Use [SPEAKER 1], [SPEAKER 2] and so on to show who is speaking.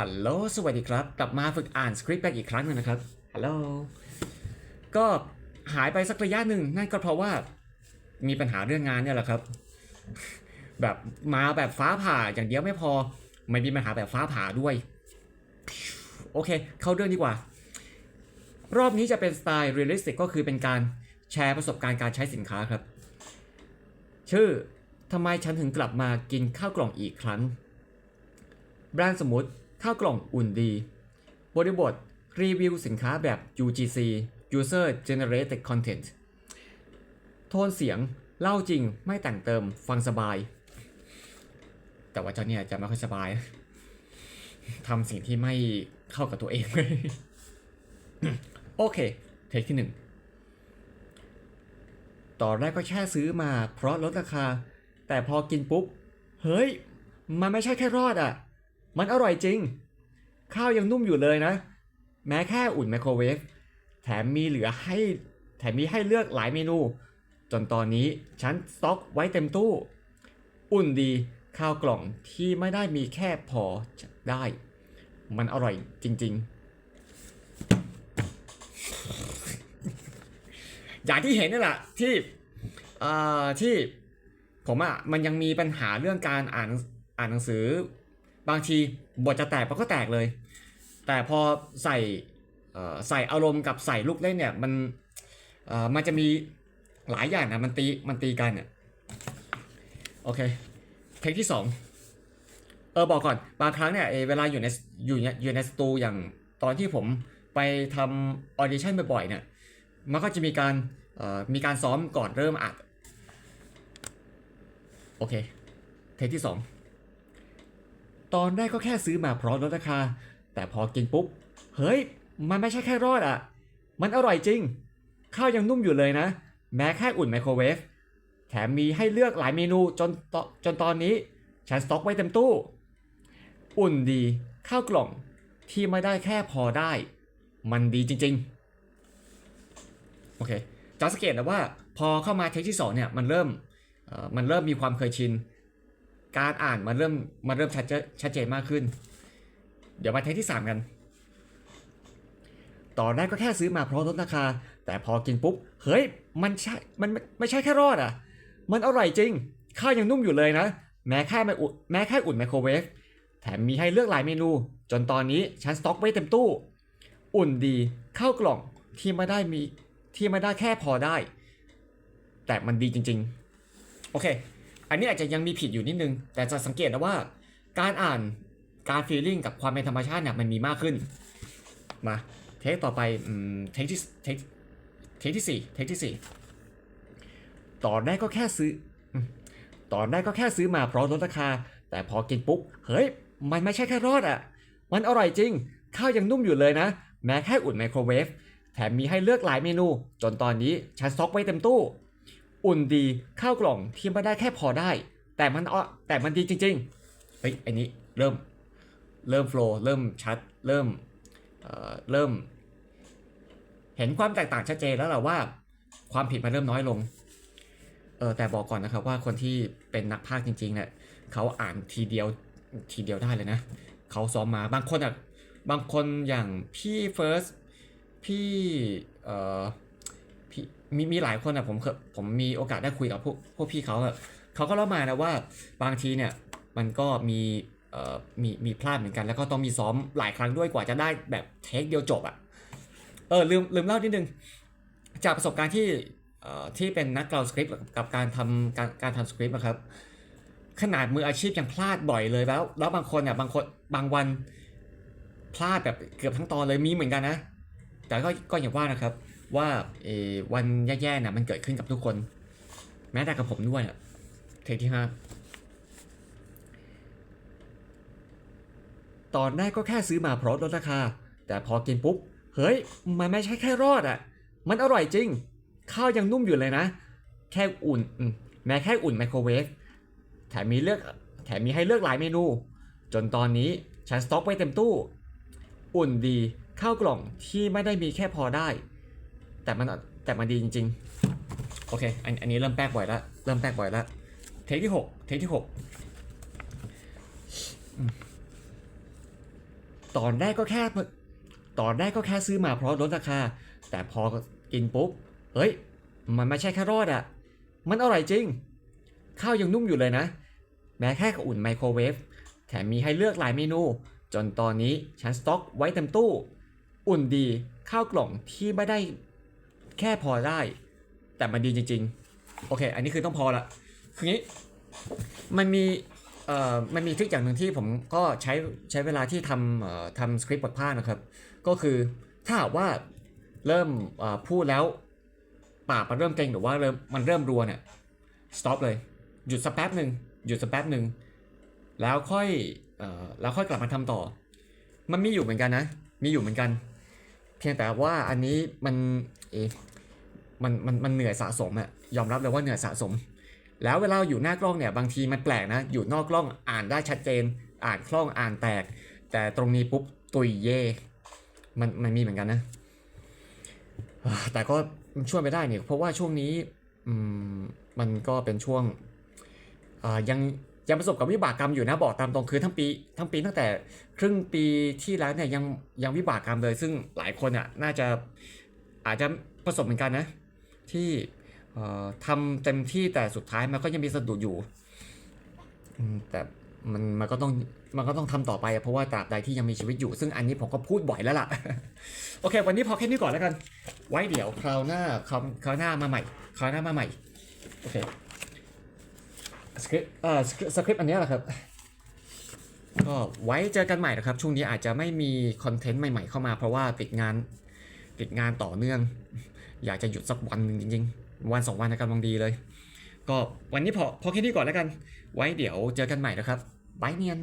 [SPEAKER 1] ฮัลโหล สวัสดีครับ กลับมาฝึกอ่านสคริปต์กันอีกครั้งหนึงนะครับ ฮัลโหล ก็หายไปสักระยะหนึ่งนั่นก็เพราะว่ามีปัญหาเรื่องงานเนี่ยแหละครับ แบบมาแบบฟ้าผ่าอย่างเดียวไม่พอ ไม่มีปัญหาแบบฟ้าผ่าด้วย โอเค เข้าเรื่องดีกว่า รอบนี้จะเป็นสไตล์เรียลลิสติกก็คือเป็นการแชร์ประสบการณ์การใช้สินค้าครับ ชื่อทำไมฉันถึงกลับมากินข้าวกล่องอีกครั้ง แบรนด์สมมติ ข้าวกล่องอุ่นดี บริบทรีวิวสินค้าแบบ UGC User Generated Content โทนเสียงเล่าจริงไม่แต่งเติมฟังสบาย แต่ว่าเจ้าเนี่ยจะไม่ค่อยสบายทำสิ่งที่ไม่เข้ากับตัวเอง โอเค เทคที่หนึ่งตอนแรกก็แค่ซื้อมาเพราะลดราคา แต่พอกินปุ๊บ เฮ้ย มันไม่ใช่แค่รอดอะ มันอร่อยจริง ข้าวยังนุ่มอยู่เลยนะ แม้แค่อุ่นไมโครเวฟ แถมมีเหลือให้ แถมมีให้เลือกหลายเมนู จนตอนนี้ฉันสต็อกไว้เต็มตู้ อุ่นดีข้าวกล่องที่ไม่ได้มีแค่พอได้ มันอร่อยจริง ๆ อย่างที่เห็นนี่แหละที่ที่ผมอะมันยังมีปัญหาเรื่องการอ่านอ่านหนังสือ บางทีบทจะแตกมันก็แตกเลย แต่พอใส่ใส่อารมณ์กับใส่ลูกเล่นเนี่ยมันมันจะมีหลายอย่างนะมันตีมันตีกันเนี่ยโอเคเทคที่สองเออบอกก่อนบางครั้งเนี่ยเเวลาอยู่ในอยู่ในอยู่ในสตูอย่างตอนที่ผมไปทำออดิชั่นบ่อยๆเนี่ยมันก็จะมีการมีการซ้อมก่อนเริ่มอัด โอเค เทคที่สอง ตอนแรกก็แค่ซื้อมาเพราะลดราคา แต่พอกินปุ๊บ เฮ้ย มันไม่ใช่แค่รอดอะ มันอร่อยจริง ข้าวยังนุ่มอยู่เลยนะ แม้แค่อุ่นไมโครเวฟ แถมมีให้เลือกหลายเมนูจนตจนตอนนี้ฉันสต็อกไว้เต็มตู้ อุ่นดี ข้าวกล่องที่ไม่ได้แค่พอได้ มันดีจริง ๆ โอเคจะสังเกตนะว่าพอเข้ามาเทคที่สองเนี่ยมันเริ่มมันเริ่มมีความเคยชิน การอ่านมันเริ่มมันเริ่มชัดเจนชัดเจนมากขึ้น เดี๋ยวมาเทคที่ 3 กัน ตอนแรกก็แค่ซื้อมาเพราะลดราคา แต่พอกินปุ๊บ เฮ้ย มันใช่มันไม่ไม่ใช่แค่รอดอะ มันอร่อยจริง ข้าวยังนุ่มอยู่เลยนะ แม้แค่ไม่อุ่นแม้แค่อุ่นไมโครเวฟ แถมมีให้เลือกหลายเมนู จนตอนนี้ฉันสต็อกไว้เต็มตู้ อุ่นดีข้าวกล่องที่ไม่ได้มีที่ไม่ได้แค่พอได้ แต่มันดีจริง ๆ โอเค อันนี้อาจจะยังมีผิดอยู่นิดนึง แต่จะสังเกตนะว่า การอ่านการฟีลลิ่งกับความเป็นธรรมชาติเนี่ยมันมีมากขึ้น มาเทคต่อไปอืมเทคที่เทคเทคที่สี่เทคที่สี่ตอนแรกก็แค่ซื้อ ตอนแรกก็แค่ซื้อมาเพราะลดราคา แต่พอกินปุ๊บ เฮ้ย มันไม่ใช่แค่รอดอะ มันอร่อยจริง ข้าวยังนุ่มอยู่เลยนะ แม้แค่อุ่นไมโครเวฟ แถมมีให้เลือกหลายเมนู จนตอนนี้ฉันสต็อกไว้เต็มตู้ อุ่นดีข้าวกล่องที่ไม่ได้แค่พอได้ แต่มันอ้อแต่มันดีจริง ๆ เฮ้ยไอ้นี้เริ่มเริ่มโฟล์เริ่มชัด เริ่มเอ่อเริ่ม เห็นความแตกต่างชัดเจนแล้วแหละว่า ความผิดมันเริ่มน้อยลงเออแต่บอกก่อนนะครับว่าคนที่เป็นนักพากย์จริงๆเนี่ยเขาอ่านทีเดียวทีเดียวได้เลยนะเขาซ้อมมาบางคนอะบางคนอย่างพี่เฟิร์สพี่เอ่อ มีมีหลายคนอะผมเคยผมมีโอกาสได้คุยกับพวกพวกพี่เขาอะเขาก็เล่ามานะว่าบางทีเนี่ยมันก็มีเอ่อมีมีพลาดเหมือนกัน แล้วก็ต้องมีซ้อมหลายครั้งด้วยกว่าจะได้แบบเทคเดียวจบอะเออลืมลืมเล่านิดนึง จากประสบการณ์ที่เอ่อที่เป็นนักกล่าวสคริปต์กับการทำการการทำสคริปต์นะครับขนาดมืออาชีพยังพลาดบ่อยเลยแล้ว แล้วบางคนเนี่ยบางคนบางวันพลาดแบบเกือบทั้งตอนเลยมีเหมือนกันนะ แต่ก็ก็อย่างว่านะครับ ว่าเอวันแย่ๆน่ะมันเกิดขึ้นกับทุกคน แม้แต่กับผมด้วยอะเทคที่ห้าตอนแรกก็แค่ซื้อมาเพราะลดราคา แต่พอกินปุ๊บ เฮ้ย มันไม่ใช่แค่รอดอะมันอร่อยจริง ข้าวยังนุ่มอยู่เลยนะ แค่อุ่น แม้แค่อุ่นไมโครเวฟ แถมมีเลือก แถมมีให้เลือกหลายเมนู จนตอนนี้ฉันสต็อกไว้เต็มตู้ อุ่นดี ข้าวกล่องที่ไม่ได้มีแค่พอได้ แต่มันแต่มันดีจริง ๆ โอเค อันอันนี้เริ่มแป๊กบ่อยล้วเริ่มแป๊กบ่อยล้วเทคที่หกเทคที่หกตอนแรกก็แค่ตอนแรกก็แค่ซื้อมาเพราะลดราคา แต่พอกินปุ๊บ เฮ้ย มันไม่ใช่แค่รอดอะมันอร่อยจริง ข้าวยังนุ่มอยู่เลยนะ แม้แค่อุ่นไมโครเวฟ แถมมีให้เลือกหลายเมนู จนตอนนี้ฉันสต็อกไว้เต็มตู้ อุ่นดี ข้าวกล่องที่ไม่ได้ แค่พอได้ แต่มันดีจริง ๆ โอเค อันนี้คือต้องพอละคืองี้มันมีเอ่อมันมีทริคอย่างหนึ่งที่ผมก็ใช้ใช้เวลาที่ทำเอ่อทำสคริปต์บทภาคนะครับ ก็คือถ้าว่าเริ่มเอ่อพูดแล้วปากมันเริ่มเกร็งหรือว่าเริ่มมันเริ่มรัวเนี่ย stop เลย หยุดสักแป๊บหนึ่งหยุดสักแป๊บหนึ่งแล้วค่อยเอ่อแล้วค่อยกลับมาทำต่อ มันมีอยู่เหมือนกันนะ มีอยู่เหมือนกัน พียงแต่ว่าอันนี้มันเอมันมันมันเหนื่อยสะสมอะยอมรับเลยว่าเหนื่อยสะสม แล้วเวลาอยู่หน้ากล้องเนี่ยบางทีมันแปลกนะ อยู่นอกกล้องอ่านได้ชัดเจน อ่านคล่องอ่านแตก แต่ตรงนี้ปุ๊บตุยเย่มันมันมีเหมือนกันนะ แต่ก็ช่วยไม่ได้เนี่ยเพราะว่าช่วงนี้อืมมันก็เป็นช่วงอ่ายัง ยังประสบกับวิบากกรรมอยู่นะบอกตามตรงคือทั้งปีทั้งปีตั้งแต่ครึ่งปีที่แล้วเนี่ยยังยังวิบากกรรมเลย ซึ่งหลายคนอะน่าจะอาจจะประสบเหมือนกันนะ ที่เอ่อทำเต็มที่แต่สุดท้ายมันก็ยังมีสะดุดอยู่แต่มันมันก็ต้องมันก็ต้องทำต่อไป เพราะว่าตราบใดที่ยังมีชีวิตอยู่ ซึ่งอันนี้ผมก็พูดบ่อยแล้วล่ะ โอเค วันนี้พอแค่นี้ก่อนแล้วกัน ไว้เดี๋ยวคราวหน้าคราวคราวหน้ามาใหม่คราวหน้ามาใหม่ โอเค สคริปต์เอ่อสคริปต์อันนี้แหละครับ ก็ไว้เจอกันใหม่นะครับ ช่วงนี้อาจจะไม่มีคอนเทนต์ใหม่ ๆ เข้ามาเพราะว่าติดงานติดงานต่อเนื่อง อยากจะหยุดสักวันหนึ่งจริง ๆ วันสองวันนะกำลังดีเลย ก็วันนี้พอพอแค่นี้ก่อนแล้วกัน ไว้เดี๋ยวเจอกันใหม่นะครับบายเนียน